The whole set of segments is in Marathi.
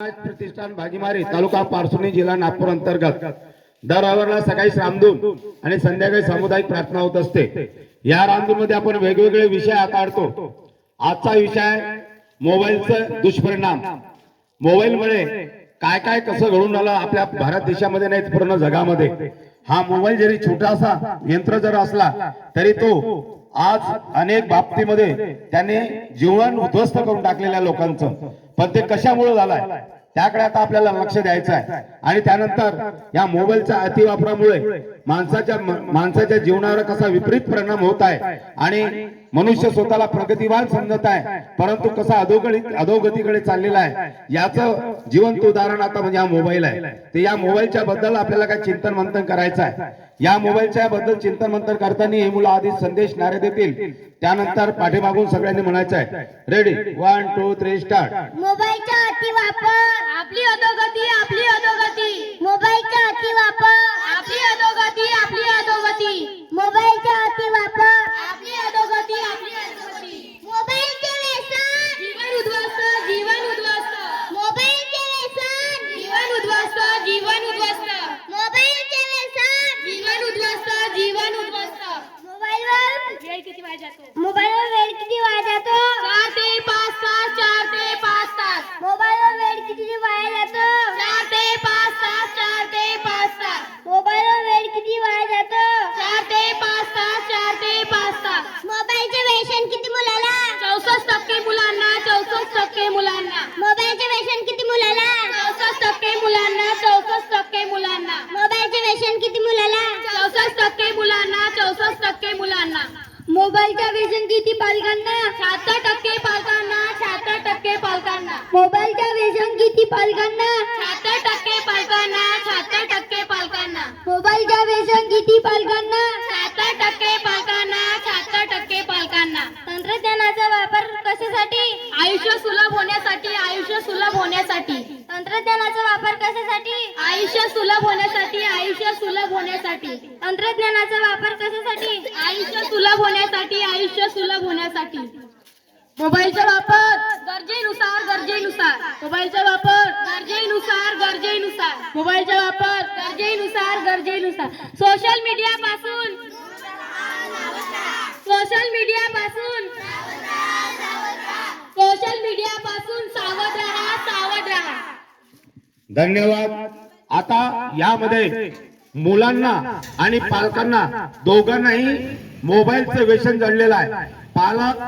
प्रतिष्ठान भागीमारी तालुका पारसुणी जिल्हा नागपूर अंतर्गत. दर आवरला सकाळी रामधून आणि संध्याकाळी सामुदायिक प्रार्थना होत असते. या रामधून मध्ये आपण वेगवेगळे विषय हाताळतो. आजचा विषय आहे दुष्परिणाम. मोबाईलमुळे काय काय कसं घडून आलं आपल्या भारत देशामध्ये नाही पूर्ण जगामध्ये. हा मोबाईल जरी छोटासा यंत्र जर असला तरी तो आज अनेक बाबतीमध्ये त्याने जीवन उद्ध्वस्त करून टाकलेल्या लोकांचं. पण ते कशामुळे झालंय? त्याकडे आता आपल्याला लक्ष द्यायचं आहे. आणि त्यानंतर या मोबाईलच्या अतिवापरामुळे माणसाच्या माणसाच्या जीवनावर कसा विपरीत परिणाम होत आहे आणि मनुष्य स्वतःला प्रगतिवान समजत आहे परंतु कसा अधोगती अधोगतीकडे चाललेला आहे याचं जिवंत उदाहरण आता म्हणजे हा मोबाईल आहे. तर या मोबाईलच्या बद्दल आपल्याला काय चिंतन मंथन करायचं आहे? या मोबाईलच्या बद्दल चिंतन मंथन करताना हे मुलं आधी संदेश नारे देतील. त्यानंतर पाठीमागून सगळ्यांनी म्हणायचं आहे. Ready one two three start मोबाईलचा अतिवापर आपली अधोगती आपली अधोगती. मोबाईलचा अतिवापर आपली अधोगती आपली अधोगती. मोबाईलचा अतिवापर आपली अधोगती आपली अधोगती. मोबाईलचे व्यसन. जीवन उद्ध्वस्त जीवन उद्ध्वस्त. मोबाईलचे व्यसन. जीवन उद्ध्वस्त जीवन उद्ध्वस्त. मोबाईलचे व्यसन. जीवन उद्ध्वस्त जीवन उद्ध्वस्त. मोबाईलवर. वेळ किती वाज जातो? मोबाईलवर पालकांना शहात्तर टक्के पालकांना शहात्तर टक्के पालकांना. मोबाईलच्या व्यसन किती पालकांना? शहात्तर टक्के पालकांना शहात्तर टक्के पालकांना. मोबाईलच्या व्यसन किती पालकांना? शहात्तर टक्के पालकांना शहात्तर टक्के पालकांना. तंत्रज्ञानाचा वापर कशासाठी? आयुष्य सुलभ होण्यासाठी आयुष्य सुलभ होण्यासाठी. तंत्रज्ञानाचा वापर कशासाठी? आयुष्य सुलभ होण्यासाठी आयुष्य सुलभ होण्यासाठी. तंत्रज्ञानाचा वापर आयुष्य सुलभ होण्यासाठी आयुष्य सुलभ होण्यासाठी. मोबाईलचा वापर. गरजेनुसार गरजेनुसार. मोबाईलचा वापर. गरजेनुसार गरजेनुसार. मोबाईलचा वापर. गरजेनुसार गरजेनुसार. सोशल मीडिया पासून सोशल मीडिया पासून सोशल मीडिया पासून सावध राहा सावध राहा. धन्यवाद. आता यामध्ये मुलांना आणि पालकांना दोघांनाही मोबाईलचं व्यसन जडलेलं आहे. पालक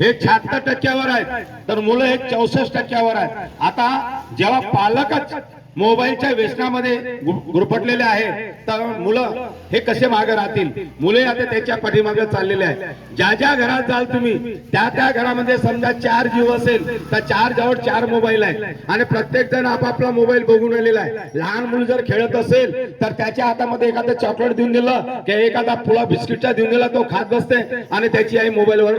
हे शहात्तर टक्क्यावर आहेत तर मुलं हे चौसष्ट टक्क्यावर आहेत. आता जेव्हा पालकच मोबाईलच्या व्यसनामध्ये गुरफटलेले आहे. तर मुलं हे कसे मागे राहतील? मुले आता त्याच्या पाठीमागे चाललेले आहेत. ज्या ज्या घरात जाल तुम्ही त्या त्या घरामध्ये समजा चार जीव असेल तर चार जवळ चार मोबाईल आहे आणि प्रत्येक जण आपापला मोबाईल बघून आलेला आहे. लहान मुलं जर खेळत असेल तर त्याच्या हातामध्ये एखादं चॉकलेट देऊन दिलं की एखादा फुला बिस्किटचा देऊन दिला तो खात बसते. आणि त्याची आई मोबाईलवर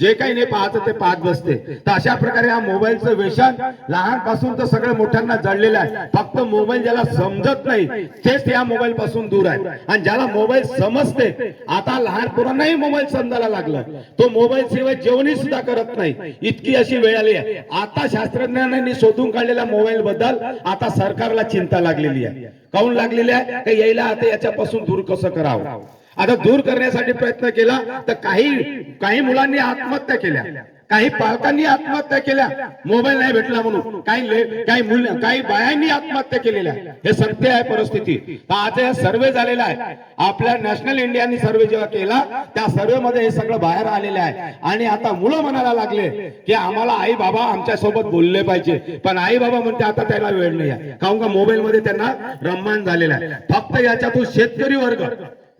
जे काही नाही पाहत ते पाहत बसते. तर अशा प्रकारे हा मोबाईलचं व्यसन लहानपासून तर सगळं मोठ्यांना जडलेलं आहे. फक्त मोबाईल ज्याला समजत नाही तेच या मोबाईल पासून दूर आहे. आणि ज्याला मोबाईल समजते आता लहान पोरांनाही मोबाईल समजायला लागलं. तो मोबाईल शिवाय जेवणही सुद्धा करत नाही. इतकी अशी वेळ आली आहे. आता शास्त्रज्ञांनी शोधून काढलेल्या मोबाईल बद्दल आता सरकारला चिंता लागलेली आहे. काऊन लागलेली आहे? का यायला आता याच्यापासून दूर कसं करावं? आता दूर करण्यासाठी प्रयत्न केला तर काही काही मुलांनी आत्महत्या केल्या. काही पालकांनी आत्महत्या केल्या. मोबाईल नाही भेटला म्हणून. काही काही मुल काही बायांनी आत्महत्या केलेल्या. हे सत्य आहे परिस्थिती. आज हे सर्वे झालेला आहे. आपल्या नॅशनल इंडियानी सर्वे जेव्हा केला त्या सर्वे मध्ये हे सगळं बाहेर आलेलं आहे. आणि आता मुलं म्हणायला लागले की आम्हाला आई बाबा आमच्यासोबत बोलले पाहिजे. पण आई बाबा म्हणते आता त्याला वेळ नाही आहे. काहून का मोबाईल मध्ये त्यांना रममान झालेला आहे? फक्त याच्यातून शेतकरी वर्ग.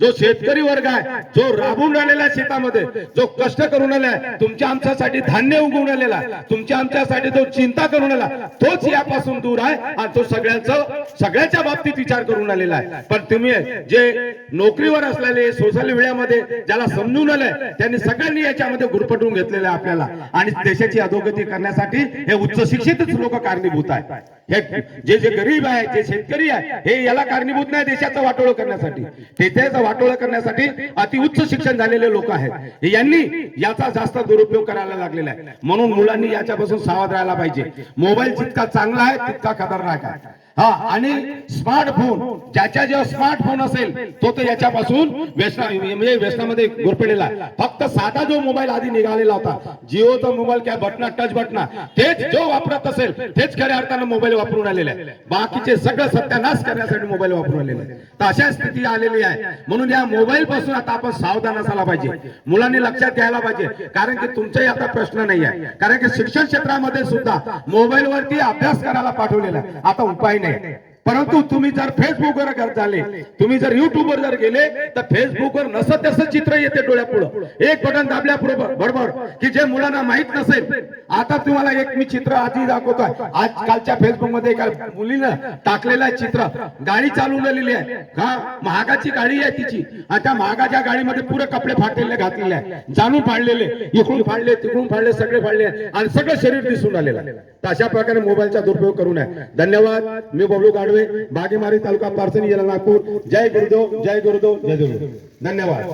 जो शेतकरी वर्ग आहे जो राबून राहिलेला आहे शेतामध्ये जो कष्ट करून आलाय तुमच्या आमच्यासाठी धान्य उगवून आलेला आहे तुमच्या आमच्यासाठी जो चिंता करून आला तोच यापासून दूर आहे आणि तो सगळ्यांचं सगळ्याच्या बाबतीत विचार करून आलेला आहे. पण तुम्ही जे नोकरीवर असलेले सोशल मीडियामध्ये ज्याला समजून आलंय त्यांनी सगळ्यांनी याच्यामध्ये गुरपटून घेतलेलं आहे आपल्याला. आणि देशाची अधोगती करण्यासाठी हे उच्च शिक्षितच लोक कारणीभूत आहे जे जे गरीब आहे जे शेतकरी आहे हे याला कारणीभूत नाही देशाचं वाटोळ करण्यासाठी. तेथेच वाटोळं करण्यासाठी अतिउच्च शिक्षण झालेले लोक आहेत. यांनी याचा जास्त दुरुपयोग करायला लागलेला आहे. म्हणून मुलांनी याच्यापासून सावध राहायला पाहिजे. मोबाईल जितका चांगला आहे तितका खतरनाक आहे. हा आणि स्मार्टफोन ज्याच्या जेव्हा स्मार्टफोन असेल तो तर याच्यापासून व्यसना म्हणजे व्यसनामध्ये गुरफटलेला फक्त साधा जो मोबाईल आधी निघालेला होता जिओचा मोबाईल काय बटना टच बटना तेच जो वापरत असेल तेच खऱ्या अर्थानं मोबाईल वापरून आलेले आहे. बाकीचे सगळं सत्यानाश करण्यासाठी मोबाईल वापरून आलेले आहे. तर अशा स्थिती आलेली आहे. म्हणून या मोबाईल पासून आता आपण सावधान असायला पाहिजे. मुलांनी लक्षात घ्यायला पाहिजे. कारण की तुमचाही आता प्रश्न नाही आहे कारण की शिक्षण क्षेत्रामध्ये सुद्धा मोबाईल वरती अभ्यास करायला पाठवलेला आता उपाय नाही. નહીં परंतु तुम्ही जर फेसबुकवर घर झाले तुम्ही जर युट्यूबवर जर गेले तर फेसबुकवर नसत तसं चित्र येते डोळ्यापुढं. एक बटन दाबल्या बरोबर की जे मुलांना माहीत नसेल. आता तुम्हाला एक मी चित्र आधी दाखवतोय. आजकालच्या फेसबुकमध्ये एका मुलीनं टाकलेलं आहे चित्र. गाडी चालवलेली आहे. हा महागाची गाडी आहे तिची. आणि त्या महागाच्या गाडीमध्ये पुरे कपडे फाटलेले घातलेले आहे. जाणून फाडलेले इकडून फाडले तिकडून फाडले सगळे फाडले आणि सगळं शरीर दिसून आलेलं तर अशा प्रकारे मोबाईलचा दुरुपयोग करू नये. धन्यवाद. मी बबलू गाडवे. कर्वे बागेमारी तालुका पारसनी जिल्हा नागपूर. जय गुरुदेव जय गुरुदेव जय गुरुदेव. धन्यवाद.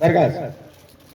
बरं